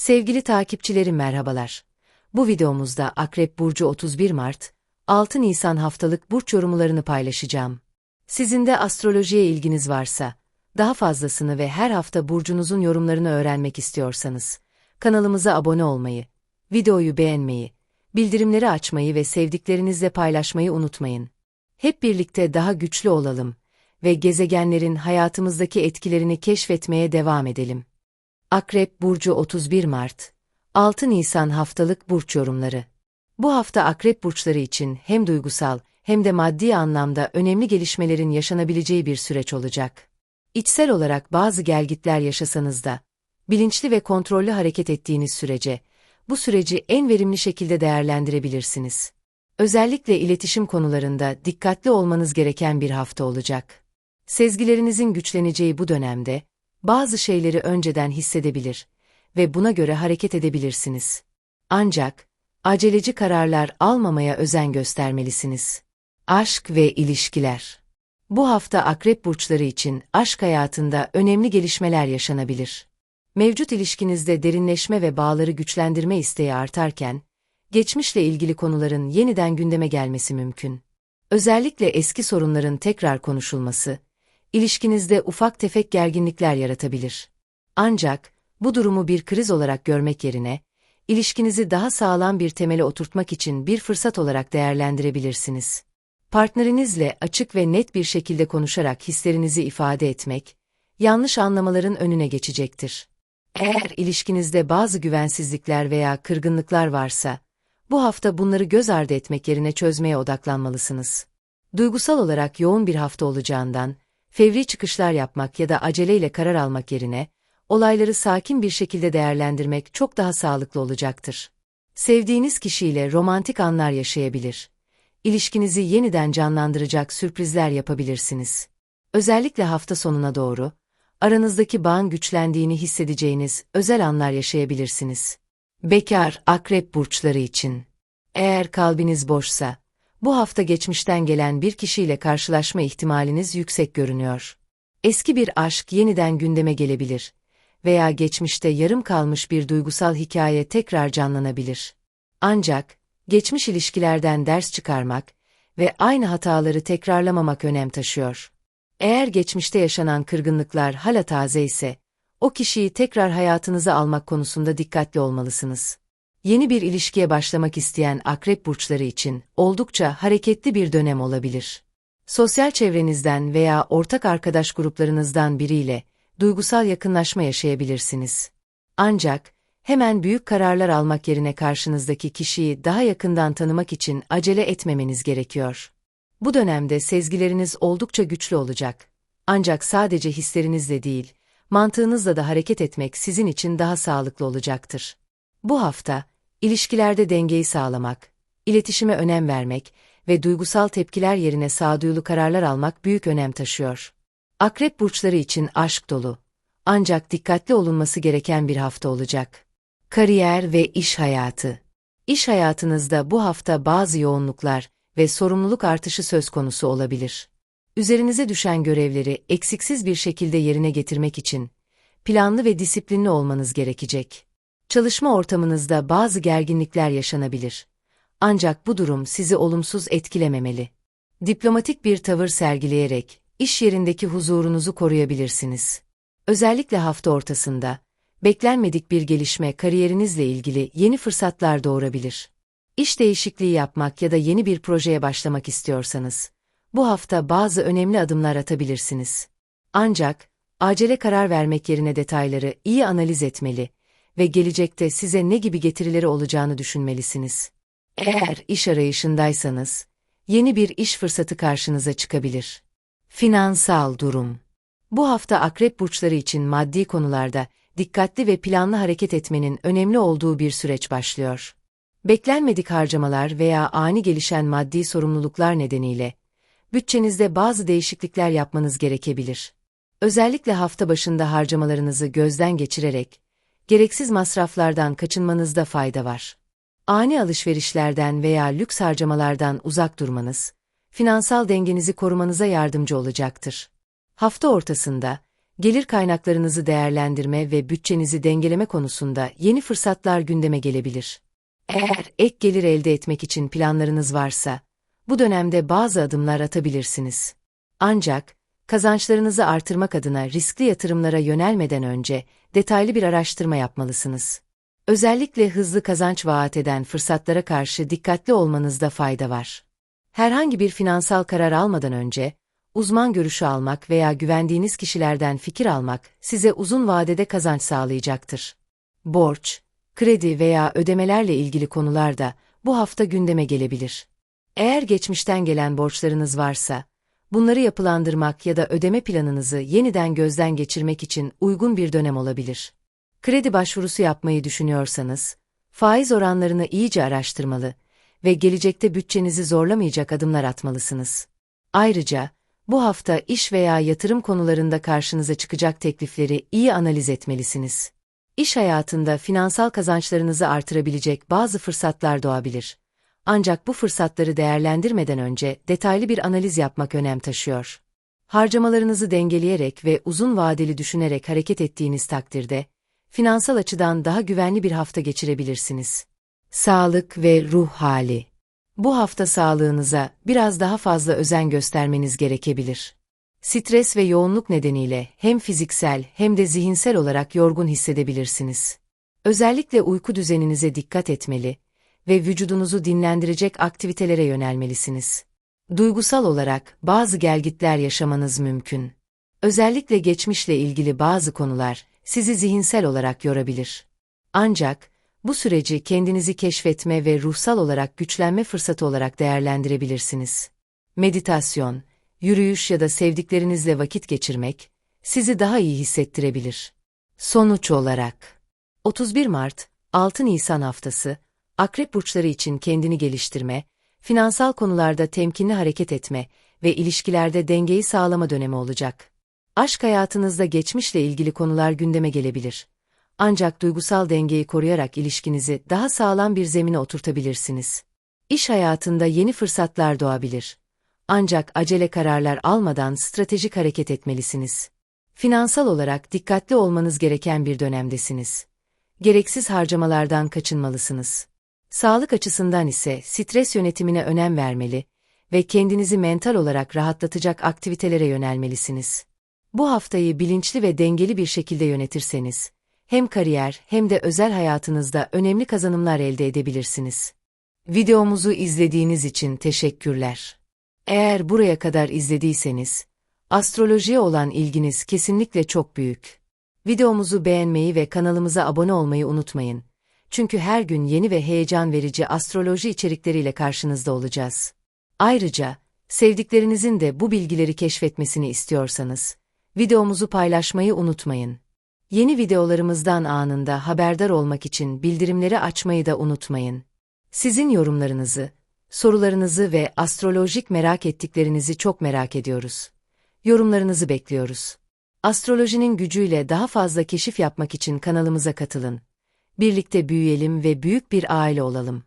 Sevgili takipçilerim merhabalar. Bu videomuzda Akrep Burcu 31 Mart, 6 Nisan haftalık burç yorumlarını paylaşacağım. Sizin de astrolojiye ilginiz varsa, daha fazlasını ve her hafta burcunuzun yorumlarını öğrenmek istiyorsanız, kanalımıza abone olmayı, videoyu beğenmeyi, bildirimleri açmayı ve sevdiklerinizle paylaşmayı unutmayın. Hep birlikte daha güçlü olalım ve gezegenlerin hayatımızdaki etkilerini keşfetmeye devam edelim. Akrep Burcu 31 Mart 6 Nisan haftalık burç yorumları. Bu hafta akrep burçları için hem duygusal hem de maddi anlamda önemli gelişmelerin yaşanabileceği bir süreç olacak. İçsel olarak bazı gelgitler yaşasanız da, bilinçli ve kontrollü hareket ettiğiniz sürece, bu süreci en verimli şekilde değerlendirebilirsiniz. Özellikle iletişim konularında dikkatli olmanız gereken bir hafta olacak. Sezgilerinizin güçleneceği bu dönemde, bazı şeyleri önceden hissedebilir ve buna göre hareket edebilirsiniz. Ancak, aceleci kararlar almamaya özen göstermelisiniz. Aşk ve ilişkiler Bu hafta akrep burçları için aşk hayatında önemli gelişmeler yaşanabilir. Mevcut ilişkinizde derinleşme ve bağları güçlendirme isteği artarken, geçmişle ilgili konuların yeniden gündeme gelmesi mümkün. Özellikle eski sorunların tekrar konuşulması, ilişkinizde ufak tefek gerginlikler yaratabilir. Ancak, bu durumu bir kriz olarak görmek yerine, ilişkinizi daha sağlam bir temele oturtmak için bir fırsat olarak değerlendirebilirsiniz. Partnerinizle açık ve net bir şekilde konuşarak hislerinizi ifade etmek, yanlış anlamaların önüne geçecektir. Eğer ilişkinizde bazı güvensizlikler veya kırgınlıklar varsa, bu hafta bunları göz ardı etmek yerine çözmeye odaklanmalısınız. Duygusal olarak yoğun bir hafta olacağından, fevri çıkışlar yapmak ya da aceleyle karar almak yerine, olayları sakin bir şekilde değerlendirmek çok daha sağlıklı olacaktır. Sevdiğiniz kişiyle romantik anlar yaşayabilir. İlişkinizi yeniden canlandıracak sürprizler yapabilirsiniz. Özellikle hafta sonuna doğru, aranızdaki bağın güçlendiğini hissedeceğiniz özel anlar yaşayabilirsiniz. Bekar, akrep burçları için. Eğer kalbiniz boşsa, bu hafta geçmişten gelen bir kişiyle karşılaşma ihtimaliniz yüksek görünüyor. Eski bir aşk yeniden gündeme gelebilir veya geçmişte yarım kalmış bir duygusal hikaye tekrar canlanabilir. Ancak, geçmiş ilişkilerden ders çıkarmak ve aynı hataları tekrarlamamak önem taşıyor. Eğer geçmişte yaşanan kırgınlıklar hala taze ise, o kişiyi tekrar hayatınıza almak konusunda dikkatli olmalısınız. Yeni bir ilişkiye başlamak isteyen akrep burçları için oldukça hareketli bir dönem olabilir. Sosyal çevrenizden veya ortak arkadaş gruplarınızdan biriyle duygusal yakınlaşma yaşayabilirsiniz. Ancak hemen büyük kararlar almak yerine karşınızdaki kişiyi daha yakından tanımak için acele etmemeniz gerekiyor. Bu dönemde sezgileriniz oldukça güçlü olacak. Ancak sadece hislerinizle değil, mantığınızla da hareket etmek sizin için daha sağlıklı olacaktır. Bu hafta, ilişkilerde dengeyi sağlamak, iletişime önem vermek ve duygusal tepkiler yerine sağduyulu kararlar almak büyük önem taşıyor. Akrep burçları için aşk dolu. Ancak dikkatli olunması gereken bir hafta olacak. Kariyer ve iş hayatı. İş hayatınızda bu hafta bazı yoğunluklar ve sorumluluk artışı söz konusu olabilir. Üzerinize düşen görevleri eksiksiz bir şekilde yerine getirmek için planlı ve disiplinli olmanız gerekecek. Çalışma ortamınızda bazı gerginlikler yaşanabilir. Ancak bu durum sizi olumsuz etkilememeli. Diplomatik bir tavır sergileyerek iş yerindeki huzurunuzu koruyabilirsiniz. Özellikle hafta ortasında beklenmedik bir gelişme kariyerinizle ilgili yeni fırsatlar doğurabilir. İş değişikliği yapmak ya da yeni bir projeye başlamak istiyorsanız, bu hafta bazı önemli adımlar atabilirsiniz. Ancak, acele karar vermek yerine detayları iyi analiz etmeli ve gelecekte size ne gibi getirileri olacağını düşünmelisiniz. Eğer iş arayışındaysanız, yeni bir iş fırsatı karşınıza çıkabilir. Finansal durum Bu hafta akrep burçları için maddi konularda dikkatli ve planlı hareket etmenin önemli olduğu bir süreç başlıyor. Beklenmedik harcamalar veya ani gelişen maddi sorumluluklar nedeniyle, bütçenizde bazı değişiklikler yapmanız gerekebilir. Özellikle hafta başında harcamalarınızı gözden geçirerek, gereksiz masraflardan kaçınmanızda fayda var. Ani alışverişlerden veya lüks harcamalardan uzak durmanız, finansal dengenizi korumanıza yardımcı olacaktır. Hafta ortasında, Gelir kaynaklarınızı değerlendirme ve bütçenizi dengeleme konusunda yeni fırsatlar gündeme gelebilir. Eğer ek gelir elde etmek için planlarınız varsa, bu dönemde bazı adımlar atabilirsiniz. Ancak, kazançlarınızı artırmak adına riskli yatırımlara yönelmeden önce detaylı bir araştırma yapmalısınız. Özellikle hızlı kazanç vaat eden fırsatlara karşı dikkatli olmanızda fayda var. Herhangi bir finansal karar almadan önce, uzman görüşü almak veya güvendiğiniz kişilerden fikir almak size uzun vadede kazanç sağlayacaktır. Borç, kredi veya ödemelerle ilgili konular da bu hafta gündeme gelebilir. Eğer geçmişten gelen borçlarınız varsa, bunları yapılandırmak ya da ödeme planınızı yeniden gözden geçirmek için uygun bir dönem olabilir. Kredi başvurusu yapmayı düşünüyorsanız, faiz oranlarını iyice araştırmalı ve gelecekte bütçenizi zorlamayacak adımlar atmalısınız. Ayrıca, bu hafta iş veya yatırım konularında karşınıza çıkacak teklifleri iyi analiz etmelisiniz. İş hayatında finansal kazançlarınızı artırabilecek bazı fırsatlar doğabilir. Ancak bu fırsatları değerlendirmeden önce detaylı bir analiz yapmak önem taşıyor. Harcamalarınızı dengeleyerek ve uzun vadeli düşünerek hareket ettiğiniz takdirde, finansal açıdan daha güvenli bir hafta geçirebilirsiniz. Sağlık ve ruh hali Bu hafta sağlığınıza biraz daha fazla özen göstermeniz gerekebilir. Stres ve yoğunluk nedeniyle hem fiziksel hem de zihinsel olarak yorgun hissedebilirsiniz. Özellikle uyku düzeninize dikkat etmeli ve vücudunuzu dinlendirecek aktivitelere yönelmelisiniz. Duygusal olarak bazı gelgitler yaşamanız mümkün. Özellikle geçmişle ilgili bazı konular sizi zihinsel olarak yorabilir. Ancak bu süreci kendinizi keşfetme ve ruhsal olarak güçlenme fırsatı olarak değerlendirebilirsiniz. Meditasyon, yürüyüş ya da sevdiklerinizle vakit geçirmek sizi daha iyi hissettirebilir. Sonuç olarak 31 Mart 6 Nisan haftası Akrep burçları için kendini geliştirme, finansal konularda temkinli hareket etme ve ilişkilerde dengeyi sağlama dönemi olacak. Aşk hayatınızda geçmişle ilgili konular gündeme gelebilir. Ancak duygusal dengeyi koruyarak ilişkinizi daha sağlam bir zemine oturtabilirsiniz. İş hayatında yeni fırsatlar doğabilir. Ancak acele kararlar almadan stratejik hareket etmelisiniz. Finansal olarak dikkatli olmanız gereken bir dönemdesiniz. Gereksiz harcamalardan kaçınmalısınız. Sağlık açısından ise stres yönetimine önem vermeli ve kendinizi mental olarak rahatlatacak aktivitelere yönelmelisiniz. Bu haftayı bilinçli ve dengeli bir şekilde yönetirseniz, hem kariyer hem de özel hayatınızda önemli kazanımlar elde edebilirsiniz. Videomuzu izlediğiniz için teşekkürler. Eğer buraya kadar izlediyseniz, astrolojiye olan ilginiz kesinlikle çok büyük. Videomuzu beğenmeyi ve kanalımıza abone olmayı unutmayın. Çünkü her gün yeni ve heyecan verici astroloji içerikleriyle karşınızda olacağız. Ayrıca, sevdiklerinizin de bu bilgileri keşfetmesini istiyorsanız, videomuzu paylaşmayı unutmayın. Yeni videolarımızdan anında haberdar olmak için bildirimleri açmayı da unutmayın. Sizin yorumlarınızı, sorularınızı ve astrolojik merak ettiklerinizi çok merak ediyoruz. Yorumlarınızı bekliyoruz. Astrolojinin gücüyle daha fazla keşif yapmak için kanalımıza katılın. Birlikte büyüyelim ve büyük bir aile olalım.